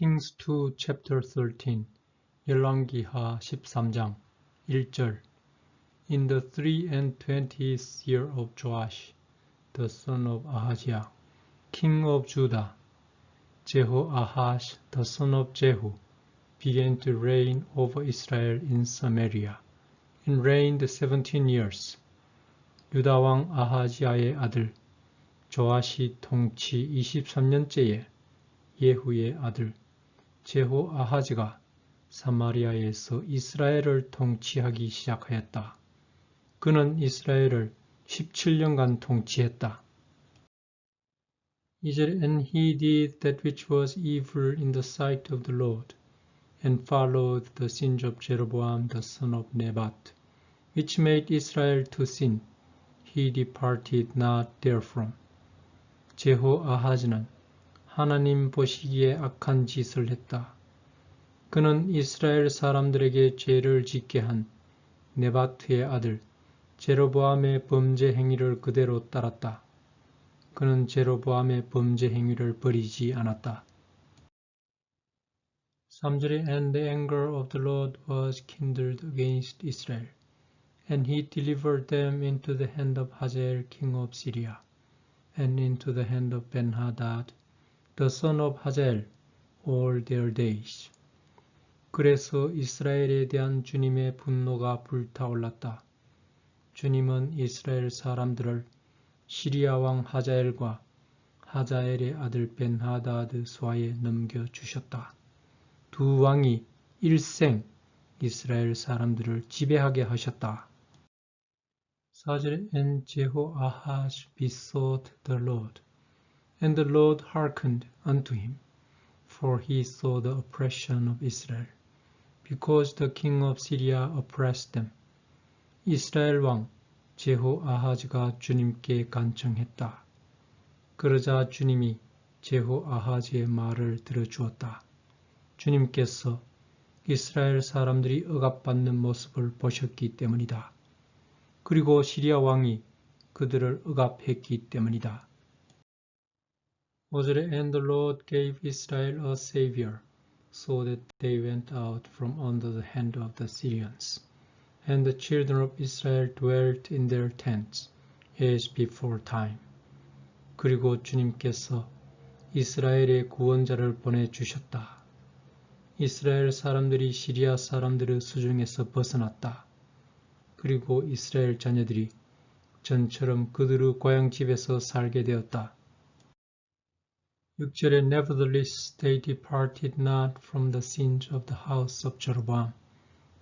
Kings 2 chapter 13 열왕기하 13장 1절 In the three and twentieth year of Joash, the son of Ahaziah, king of Judah, Jehoahaz, the son of Jehu, began to reign over Israel in Samaria, and reigned seventeen years. 유다 왕 아하지야의 아들 조아시 통치 23년째에 예후의 아들 제호 아하즈가 사마리아에서 이스라엘을 통치하기 시작하였다. 그는 이스라엘을 17년간 통치했다. 이제 and he did that which was evil in the sight of the Lord, and followed the sins of Jeroboam the son of Nebat, which made Israel to sin. He departed not therefrom. 제호 아하즈는 하나님 보시기에 악한 짓을 했다. 그는 이스라엘 사람들에게 죄를 짓게 한 네바트의 아들 제로보암의 범죄 행위를 그대로 따랐다. 그는 제로보암의 범죄 행위를 버리지 않았다. 3절에 And the anger of the Lord was kindled against Israel, and he delivered them into the hand of Hazael king of Syria, and into the hand of Ben-Hadad, the son of Hazael, all their days. 그래서 이스라엘에 대한 주님의 분노가 불타올랐다. 주님은 이스라엘 사람들을 시리아 왕 하자엘과 하자엘의 아들 벤하다드 수하에 넘겨주셨다. 두 왕이 일생 이스라엘 사람들을 지배하게 하셨다. 4절에 And Jehoahaz besought and the Lord hearkened unto him, for he saw the oppression of Israel, because the king of Syria oppressed them. 이스라엘 왕 제호 아하즈가 주님께 간청했다. 그러자 주님이 제호 아하즈의 말을 들어주었다. 주님께서 이스라엘 사람들이 억압받는 모습을 보셨기 때문이다. 그리고 시리아 왕이 그들을 억압했기 때문이다. 5절에 And the Lord gave Israel a savior, so that they went out from under the hand of the Syrians. And the children of Israel dwelt in their tents, as before time. 그리고 주님께서 이스라엘의 구원자를 보내주셨다. 이스라엘 사람들이 시리아 사람들의 수중에서 벗어났다. 그리고 이스라엘 자녀들이 전처럼 그들의 고향집에서 살게 되었다. 6절에 Nevertheless they departed not from the sins of the house of Jeroboam,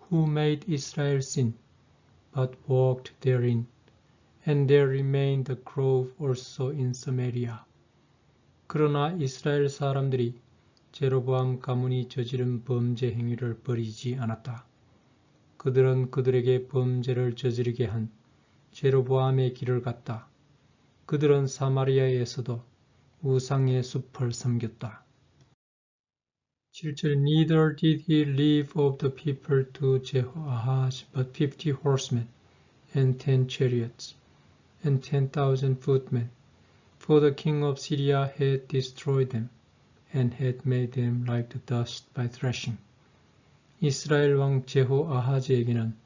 who made Israel sin, but walked therein, and there remained the grove also in Samaria. 그러나 이스라엘 사람들이 제로보암 가문이 저지른 범죄 행위를 버리지 않았다. 그들은 그들에게 범죄를 저지르게 한 제로보암의 길을 갔다. 그들은 사마리아에서도 우상의 숲을 섬겼다. 7절 Neither did he leave of the people to Jehoahaz but fifty horsemen and ten chariots and ten thousand footmen, for the king of Syria had destroyed them and had made them like the dust by threshing. 이스라엘 왕 제호아하즈에게는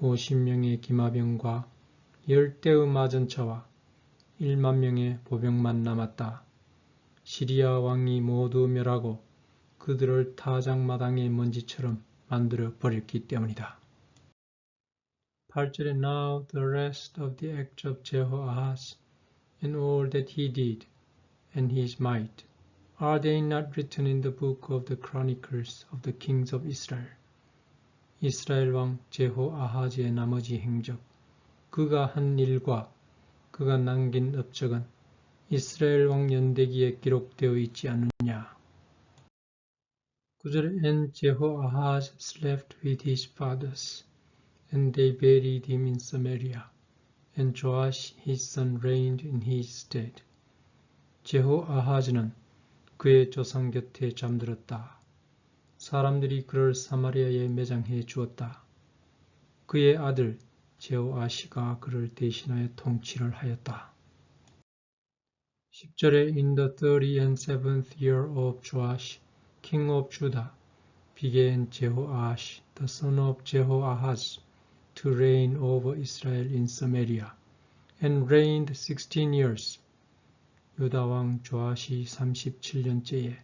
50명의 기마병과 열대의 마전차와 1만 명의 보병만 남았다. 시리아 왕이 모두 멸하고 그들을 타작마당의 먼지처럼 만들어 버렸기 때문이다. 8절에 Now the rest of the acts of Jehoahaz and all that he did and his might are they not written in the book of the chronicles of the kings of Israel? 이스라엘 왕 제호아하즈의 나머지 행적, 그가 한 일과 그가 남긴 업적은 이스라엘 왕 연대기에 기록되어 있지 않느냐. 9절에 And Jehoahaz slept with his fathers, and they buried him in Samaria, and Joash his son reigned in his stead. 제호아하즈는 그의 조상 곁에 잠들었다. 사람들이 그를 사마리아에 매장해 주었다. 그의 아들 제호아시가 그를 대신하여 통치를 하였다. 10절에 In the thirty and seventh year of Joash, king of Judah, began Jehoash, the son of Jehoahaz, to reign over Israel in Samaria, and reigned 16 years. 유다 왕 조아시 37년째에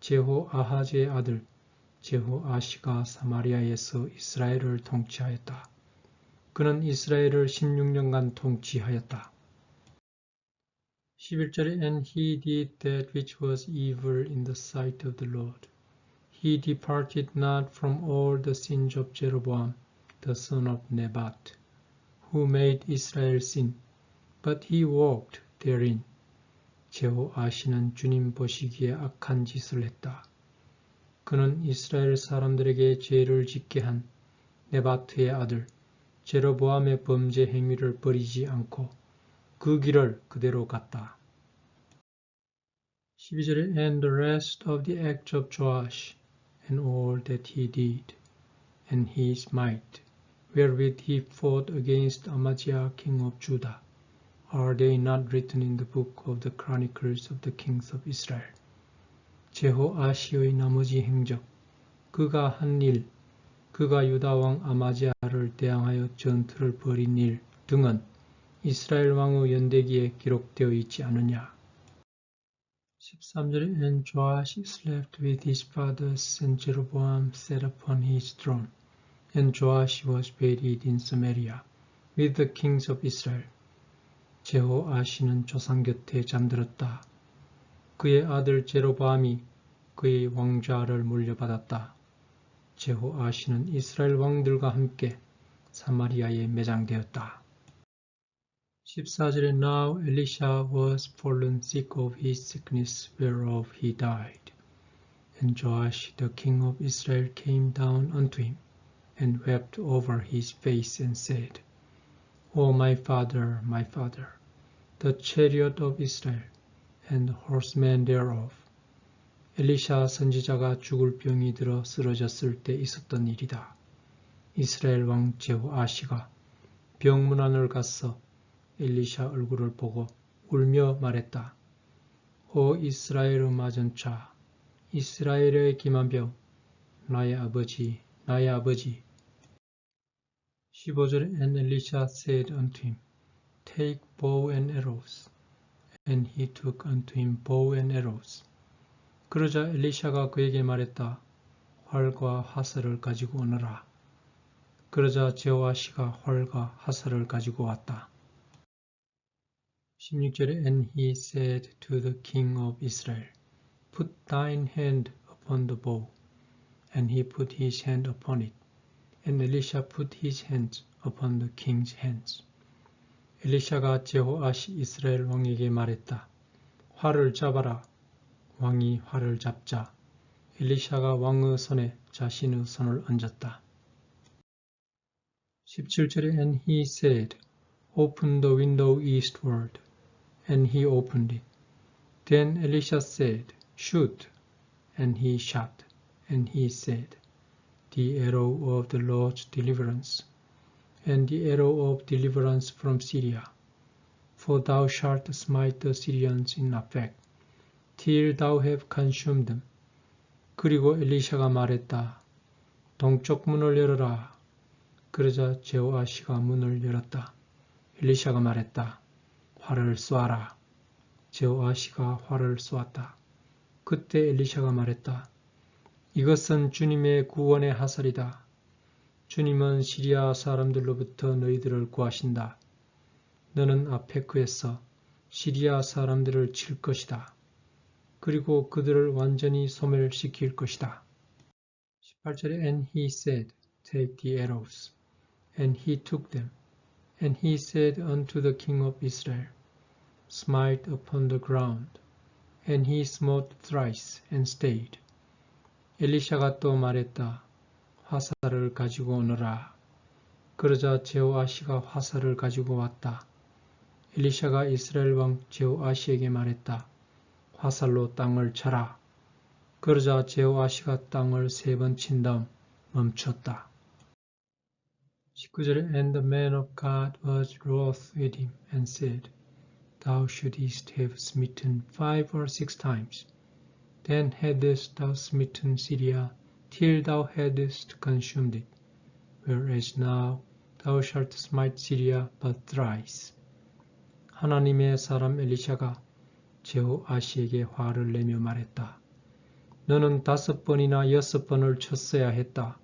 제호아하즈의 아들 제호아시가 사마리아에서 이스라엘을 통치하였다. 그는 이스라엘을 16년간 통치하였다. 11절에 And he did that which was evil in the sight of the Lord. He departed not from all the sins of Jeroboam, the son of Nebat, who made Israel sin, but he walked therein. 제호아시는 주님 보시기에 악한 짓을 했다. 그는 이스라엘 사람들에게 죄를 짓게 한 네바트의 아들 제로보암의 범죄 행위를 버리지 않고 그 길을 그대로 갔다. 12절에 And the rest of the acts of Joash and all that he did and his might wherewith he fought against Amaziah king of Judah are they not written in the book of the chronicles of the kings of Israel? 제호아시의 나머지 행적, 그가 한 일, 그가 유다 왕 아마지아 를 대항하여 전투를 벌인 일 등은 이스라엘 왕의 연대기에 기록되어 있지 않느냐. 13절에 And Joash slept with his fathers and Jeroboam sat upon his throne. And Joash was buried in Samaria with the kings of Israel. 제호아시는 조상 곁에 잠들었다. 그의 아들 제로바암이 그의 왕좌를 물려받았다. 제호아시는 이스라엘 왕들과 함께 사마리아에 매장되었다. 14절에 Now Elisha was fallen sick of his sickness whereof he died. And Joash the king of Israel came down unto him and wept over his face and said, O my father, my father, the chariot of Israel and the horsemen thereof. 엘리샤 선지자가 죽을 병이 들어 쓰러졌을 때 있었던 일이다. 이스라엘 왕 제호아시가 병문안을 가서 엘리샤 얼굴을 보고 울며 말했다. 오 이스라엘의 마전 차, 이스라엘의 기만병, 나의 아버지, 나의 아버지. 15절에 And Elisha said unto him, Take bow and arrows. And he took unto him bow and arrows. 그러자 엘리샤가 그에게 말했다. 활과 화살을 가지고 오너라. 그러자 제호아시가 활과 화살을 가지고 왔다. 16절에 And he said to the king of Israel, Put thine hand upon the bow. And he put his hand upon it. And Elisha put his hands upon the king's hands. 엘리샤가 제호아시 이스라엘 왕에게 말했다. 활을 잡아라. 왕이 활을 잡자 엘리샤가 왕의 손에 자신의 손을 얹었다. 17절에 And he said, Open the window eastward. And he opened it. Then Elisha said, Shoot. And he shot. And he said, The arrow of the Lord's deliverance and the arrow of deliverance from Syria. For thou shalt smite the Syrians in effect, till thou have consumed them. 그리고 엘리샤가 말했다. 동쪽 문을 열어라. 그러자 제호아시가 문을 열었다. 엘리샤가 말했다. 활을 쏘아라. 제호아시가 활을 쏘았다. 그때 엘리샤가 말했다. 이것은 주님의 구원의 하살이다. 주님은 시리아 사람들로부터 너희들을 구하신다. 너는 아페크에서 시리아 사람들을 칠 것이다. 그리고 그들을 완전히 소멸시킬 것이다. 18절에 And he said, Take the arrows. And he took them. And he said unto the king of Israel, Smite upon the ground. And he smote thrice and stayed. 엘리샤가 또 말했다. 화살을 가지고 오너라. 그러자 제호아시가 화살을 가지고 왔다. 엘리샤가 이스라엘 왕 제호아시에게 말했다. 화살로 땅을 쳐라. 그러자 제호아시가 땅을 세 번 친 다음 멈췄다. 19절에 And the man of God was wroth with him and said, Thou shouldst have smitten five or six times. Then hadst thou smitten Syria till thou hadst consumed it, whereas now thou shalt smite Syria but thrice. 하나님의 사람 엘리샤가 제호 아시에게 화를 내며 말했다. 너는 다섯 번이나 여섯 번을 쳤어야 했다.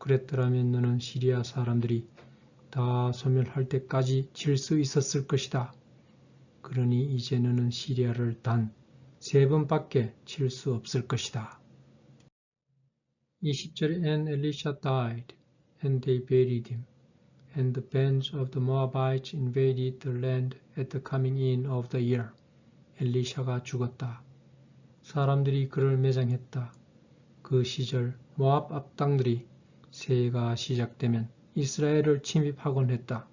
그랬더라면 너는 시리아 사람들이 다 소멸할 때까지 칠수 있었을 것이다. 그러니 이제 너는 시리아를 단 세 번밖에 칠 수 없을 것이다. 20절에 And Elisha died, and they buried him. And the bands of the Moabites invaded the land at the coming in of the year. 엘리샤가 죽었다. 사람들이 그를 매장했다. 그 시절 모압 압당들이 새해가 시작되면 이스라엘을 침입하곤 했다.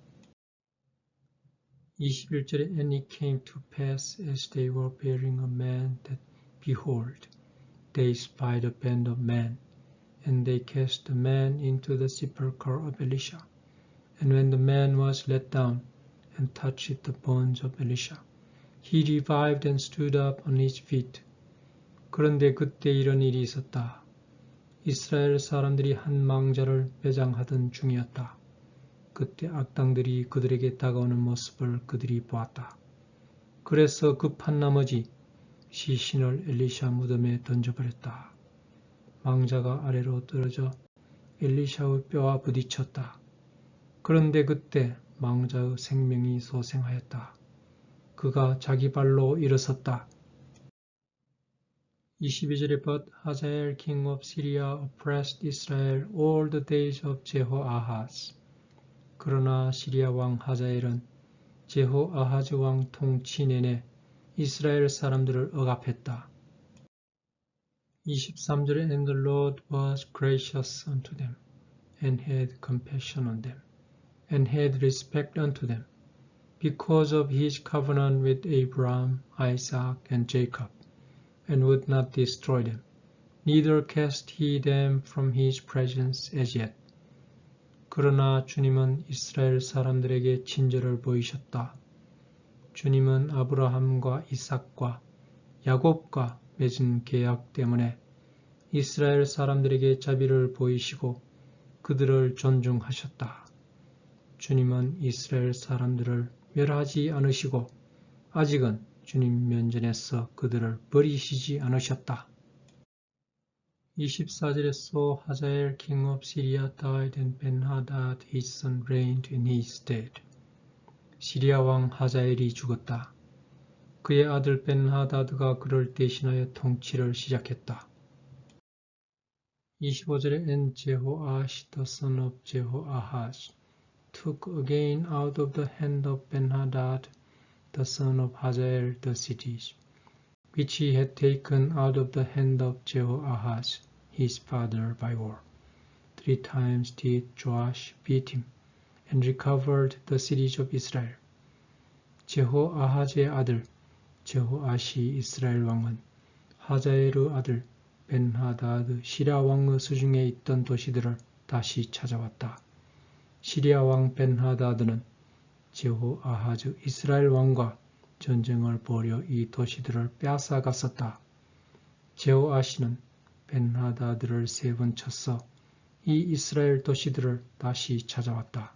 21절에 And it came to pass as they were bearing a man that behold, they spied a band of men, and they cast the man into the sepulchre of Elisha. And when the man was let down and touched the bones of Elisha, he revived and stood up on his feet. 그런데 그때 이런 일이 있었다. 이스라엘 사람들이 한 망자를 매장하던 중이었다. 그때 악당들이 그들에게 다가오는 모습을 그들이 보았다. 그래서 급한 나머지 시신을 엘리샤 무덤에 던져버렸다. 망자가 아래로 떨어져 엘리샤의 뼈와 부딪혔다. 그런데 그때 망자의 생명이 소생하였다. 그가 자기 발로 일어섰다. 22절에 But Hazael king of Syria oppressed Israel all the days of Jehoahaz. 그러나 시리아 왕 하자엘은 제호 아하즈 왕 통치 내내 이스라엘 사람들을 억압했다. 23절에 And the Lord was gracious unto them, and had compassion on them, and had respect unto them, because of his covenant with Abraham, Isaac, and Jacob, And would not destroy them, neither cast he them from his presence as yet. 그러나 주님은 이스라엘 사람들에게 친절을 보이셨다. 주님은 아브라함과 이삭과 야곱과 맺은 계약 때문에 이스라엘 사람들에게 자비를 보이시고 그들을 존중하셨다. 주님은 이스라엘 사람들을 멸하지 않으시고 아직은 주님 면전에서 그들을 버리시지 않으셨다. 24절에 So Hazael king of Syria died and Ben-Hadad his son reigned in his stead. 시리아 왕 하자엘이 죽었다. 그의 아들 벤하다드가 그를 대신하여 통치를 시작했다. 25절에 And Jehoash the son of Jehoahaz took again out of the hand of Ben-Hadad the son of Hazael the cities, which he had taken out of the hand of Jehoahaz his father by war. Three times did Joash beat him and recovered the cities of Israel. 제호아하즈의 아들 제호아시 이스라엘 왕은 하자엘의 아들 벤하다드 시리아 왕의 수중에 있던 도시들을 다시 찾아왔다. 시리아 왕 벤하다드는 제호아하즈 이스라엘 왕과 전쟁을 벌여 이 도시들을 빼앗아갔었다. 제호아시는 벤하다드를 세번 쳤어 이 이스라엘 도시들을 다시 찾아왔다.